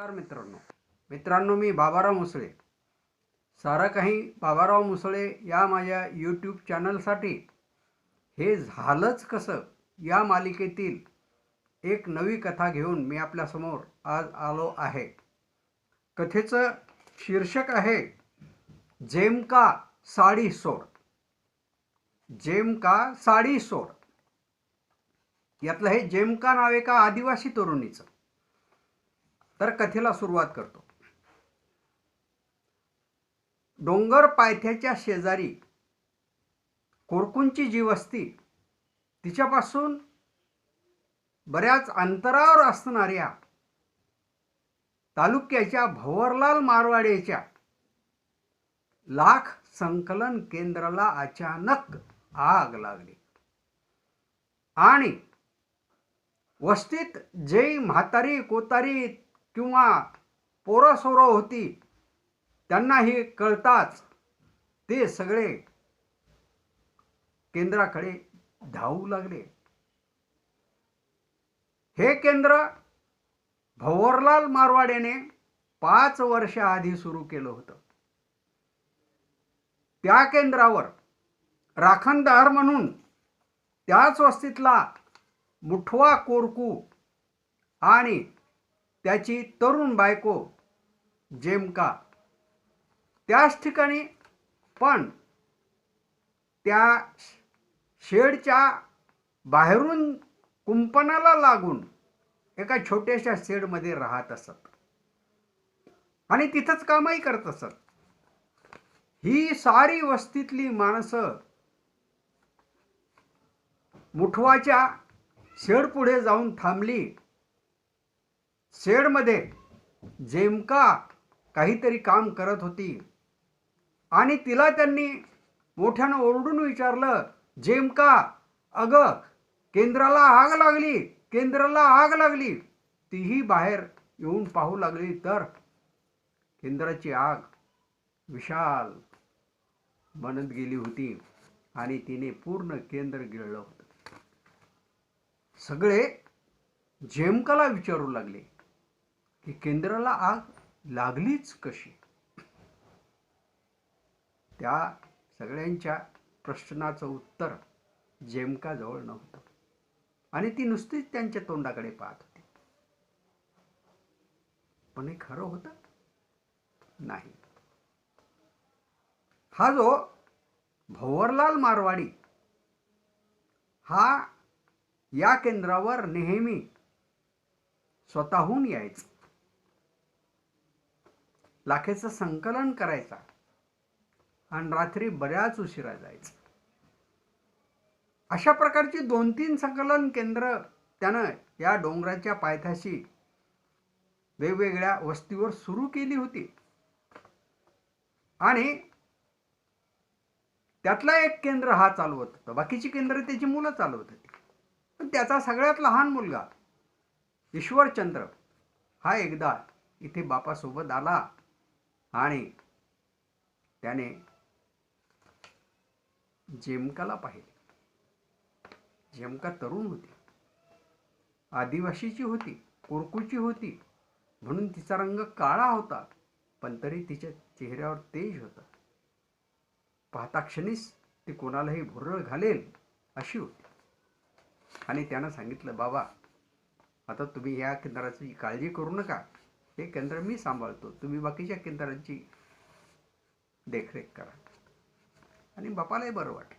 नमस्कार मित्रांनो. मित्रांनो मी बाबाराव मुसळे. सारं काही बाबाराव मुसळे या माझ्या यूट्यूब चॅनलसाठी हे झालंच कसं? या मालिकेतील एक नवी कथा घेऊन मी आपल्यासमोर आज आलो आहे. कथेचं शीर्षक आहे जेमका साडी सोड. जेमका साडी सोड. यातलं हे जेमका नाव एका आदिवासी तरुणीचं. तर कथेला सुरुवात करतो. डोंगर पायथ्याच्या शेजारी कोरकुंची जी वस्ती तिच्यापासून बऱ्याच अंतरावर असणाऱ्या तालुक्याच्या भवरलाल मारवाडेच्या लाख संकलन केंद्राला अचानक आग लागली. आणि वस्तीत जे म्हातारी कोतारी किंवा पोरसोरं होती त्यांना हे कळताच ते सगळे केंद्राकडे धावू लागले. हे केंद्र भवरलाल मारवाडेने पाच वर्ष आधी सुरू केलं होतं. त्या केंद्रावर राखणदार म्हणून त्याच वस्तीतला मुठवा कोरकू आणि त्याची तरुण बायको जेमका. त्याच ठिकाणी पण त्या शेडच्या बाहेरून कुंपणाला लागून एका छोट्याशा शेडमध्ये राहत असत. आणि तिथंच कामही करत असत. ही सारी वस्तीतली माणसं मुठवाच्या शेड पुढे जाऊन थांबली. शेडमध्ये जेमका काहीतरी काम करत होती. आणि तिला त्यांनी मोठ्यानं ओरडून विचारलं जेमका अगं केंद्राला आग लागली केंद्राला आग लागली. तीही बाहेर येऊन पाहू लागली तर. केंद्राची आग विशाल बनत गेली होती आणि तिने पूर्ण केंद्र गिळलं होतं. सगळे जेमकाला विचारू लागले. की केंद्राला आग लागलीच कशी? त्या सगळ्यांच्या प्रश्नाचं उत्तर जेमकाजवळ नव्हतं. आणि ती नुसतीच त्यांच्या तोंडाकडे पाहत होती. पण हे खरं होतं? नाही. हा जो भोवरलाल मारवाडी हा या केंद्रावर नेहमी स्वतःहून यायचा. लाखेचं संकलन करायचा. आणि रात्री बऱ्याच उशिरा जायचं. अशा प्रकारची दोन तीन संकलन केंद्र त्यानं या डोंगराच्या पायथ्याशी वेगवेगळ्या वस्तीवर सुरू केली होती. आणि त्यातला एक केंद्र हा चालवत होता. बाकीची केंद्र त्याची मुलं चालवत होती. पण त्याचा सगळ्यात लहान मुलगा ईश्वरचंद्र हा एकदा इथे बापासोबत आला. आणि त्याने जेमकाला पाहिले. जेमका तरुण होती. आदिवासीची होती कोरकूची होती. म्हणून तिचा रंग काळा होता पण तरी तिच्या चेहऱ्यावर तेज होता. पाहता क्षणीच ती कोणालाही भुरळ घालेल अशी होती. आणि त्यानं सांगितलं बाबा आता तुम्ही या केंद्राची काळजी करू नका. हे केंद्र मी सांभाळतो. तुम्ही बाकीच्या केंद्रांची देखरेख करा. आणि बापालाही बरं वाटलं.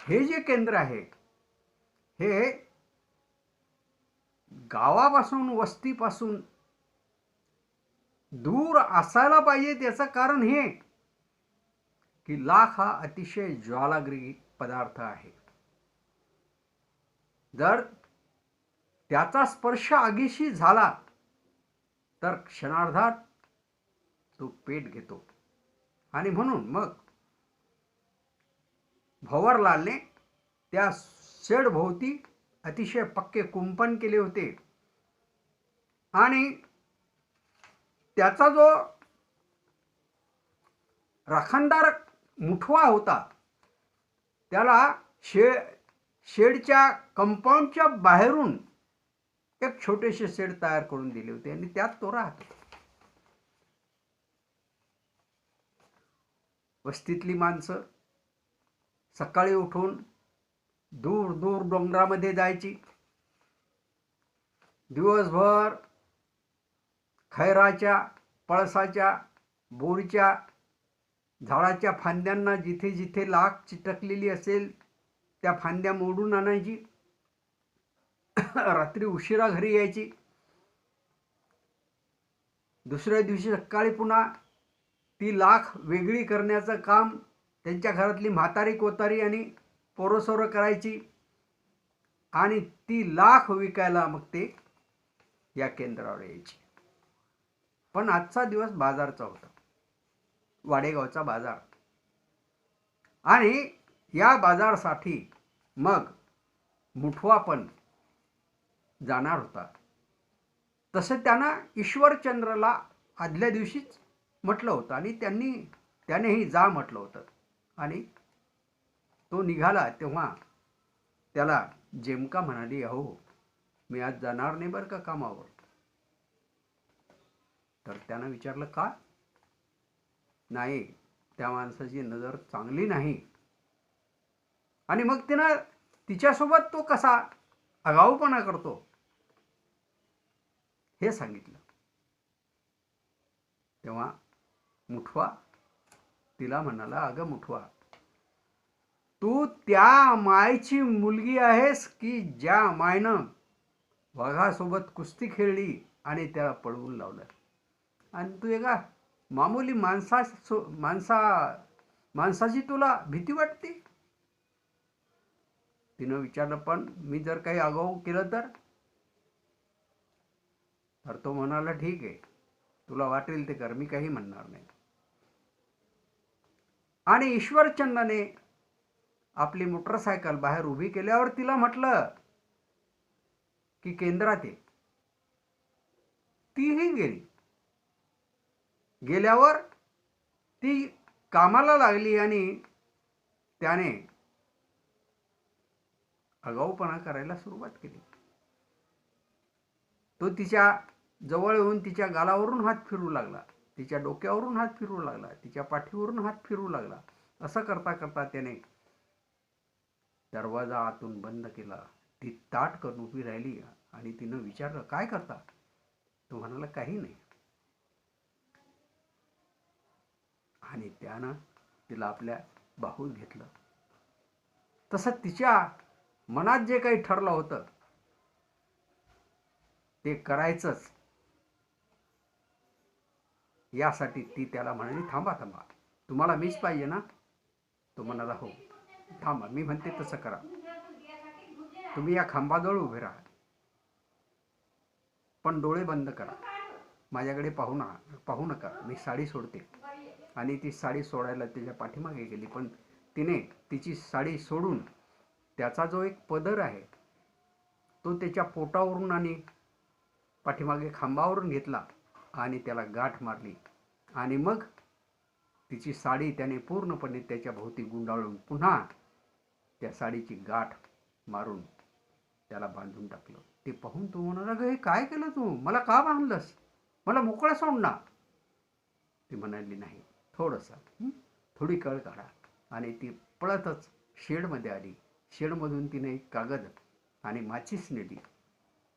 हे जे केंद्र आहे हे गावापासून वस्तीपासून दूर असायला पाहिजे त्याचं कारण हे की लाख हा अतिशय ज्वालाग्री पदार्थ आहे. जर त्याचा स्पर्श आगीशी झाला तर क्षणार्धात तो पेट घेतो. आणि म्हणून मग भवरलालने त्या शेडभोवती अतिशय पक्के कुंपण केले होते. आणि त्याचा जो राखणदार मुठवा होता त्याला शे शेडच्या कंपाऊंडच्या बाहेरून एक छोटेसे शेड तयार करून दिले होते आणि त्यात तो राहत. वस्तीतली माणसं सकाळी उठून दूर दूर डोंगरामध्ये जायची. दिवसभर खैराच्या पळसाच्या बोरच्या झाडाच्या फांद्यांना जिथे जिथे लाख चिटकलेली असेल त्या फांद्या मोडून आणायची. रात्री उशिरा घरी यायची. दुसऱ्या दिवशी सकाळी पुन्हा ती लाख वेगळी करण्याचं काम त्यांच्या घरातली म्हातारी कोतारी आणि पोरसोरं करायची आणि ती लाख विकायला मग ते या केंद्रावर यायची. पण आजचा दिवस बाजारचा होता. वाडेगावचा बाजार. आणि या बाजारसाठी मग मुठवा पण जाणार होता. तसं त्यानं ईश्वरचंद्रला आदल्या दिवशीच म्हटलं होतं आणि त्यांनी त्यानेही जा म्हटलं होतं. आणि तो निघाला तेव्हा त्याला जेमका म्हणाली अहो मी आज जाणार नाही बरं का कामावर? तर त्यानं विचारलं का? नाही त्या माणसाची नजर चांगली नाही. आणि मग तिनं तिच्यासोबत तो कसा आगाऊपणा करतो? हे सांगितलं. तेव्हा मुठवा तिला म्हणाला अगं मुठवा तू त्या मायची मुलगी आहेस की ज्या मायनं वाघासोबत कुस्ती खेळली आणि त्याला पळवून लावलं? आणि तू एका मामूली माणसा माणसा माणसाची तुला भीती वाटते? तिनं विचारलं पण मी जर काही आगाऊ केलं तर? तर तो म्हणाला ठीक आहे. तुला वाटेल ते कर मी काही म्हणणार नाही. आणि ईश्वरचंदाने आपली मोटरसायकल बाहेर उभी केल्यावर तिला म्हटलं की केंद्रात ये. तीही गेली. गेल्यावर ती कामाला लागली आणि त्याने आगाऊपणा करायला सुरुवात केली. तो तिच्या जवळ येऊन तिच्या गालावरून हात फिरू लागला. तिच्या डोक्यावरून हात फिरू लागला. तिच्या पाठीवरून हात फिरू लागला. असं करता करता त्याने दरवाजा आतून बंद केला. ती ताट करून उभी राहिली आणि तिनं विचारलं काय करता? तो म्हणाला काही नाही. आणि त्यानं तिला आपल्या बाहूत घेतलं. तसं तिच्या मनात जे काही ठरलं होतं ते करायचंच. यासाठी ती त्याला म्हणाली थांबा थांबा. तुम्हाला मीच पाहिजे ना? तो म्हणाला हो. थांबा मी म्हणते तसं करा. तुम्ही या खांबाजवळ उभे राहा. पण डोळे बंद करा. माझ्याकडे पाहू नका पाहू नका. मी साडी सोडते. आणि ती साडी सोडायला त्याच्या पाठीमागे गेली. पण तिने तिची साडी सोडून त्याचा जो एक पदर आहे तो त्याच्या पोटावरून आणि पाठीमागे खांबावरून घेतला. आणि त्याला गाठ मारली. आणि मग तिची साडी त्याने पूर्णपणे त्याच्या भोवती गुंडाळून पुन्हा त्या साडीची गाठ मारून त्याला बांधून टाकलं. ते पाहून तू म्हणाला ग हे काय केलं तू? मला का बांधलंस? मला मोकळं सोड ना. ती म्हणाली नाही थोडंसं थोडी कळ काढा. आणि ती पळतच शेडमध्ये आली. शेडमधून तिने एक कागद आणि माचीस नेली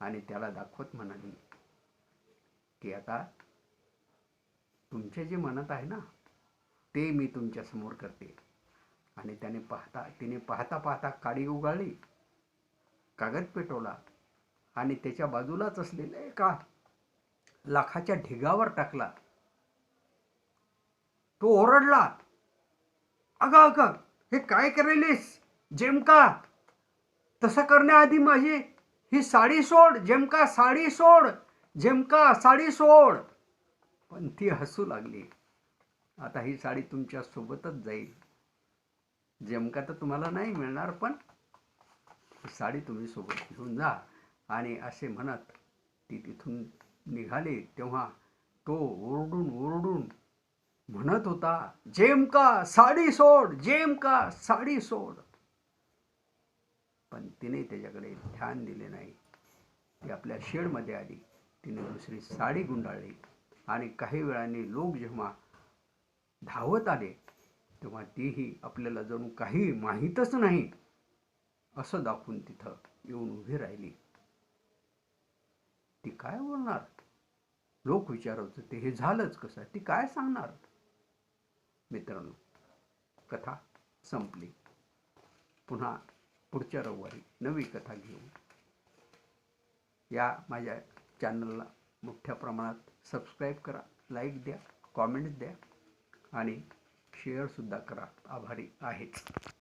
आणि त्याला दाखवत म्हणाली की आता तुमचे जे म्हणत आहे ना ते मी तुमच्यासमोर करते. आणि त्याने पाहता तिने पाहता पाहता काडी उगाळली कागद पेटवला आणि त्याच्या बाजूलाच असलेल्या एका लाखाच्या ढिगावर टाकला. तो ओरडला अगं अगं हे काय करेलीस? जेमका तसं करण्याआधी माझी ही साडी सोड जेमका साडी सोड झेमका साडी सोड. पण ती हसू लागली. आता ही साडी तुमच्या सोबतच जाईल. झेमका तर तुम्हाला नाही मिळणार पण ही साडी तुम्ही सोबत घेऊन जा. आणि असे म्हणत ती तिथून निघाली. तेव्हा तो ओरडून ओरडून म्हणत होता जेमका साडी सोड जेमका साडी सोड. पण तिने त्याच्याकडे ध्यान दिले नाही. ती आपल्या शेडमध्ये आली. तिने दुसरी साडी गुंडाळली. आणि काही वेळाने लोक जेव्हा धावत आले तेव्हा तीही आपल्याला जणू काही माहीतच नाही असं दाखवून तिथं येऊन उभी राहिली. ती काय बोलणार? लोक विचारत होते हे झालंच कसं? ती काय सांगणार? मित्रांनो कथा संपली. पुन्हा पुढच्या रविवारी नवी कथा घेऊ. या माझ्या चॅनलला मोठ्या प्रमाणात सबस्क्राईब करा लाईक द्या कॉमेंट्स द्या आणि शेअरसुद्धा करा. आभारी आहेच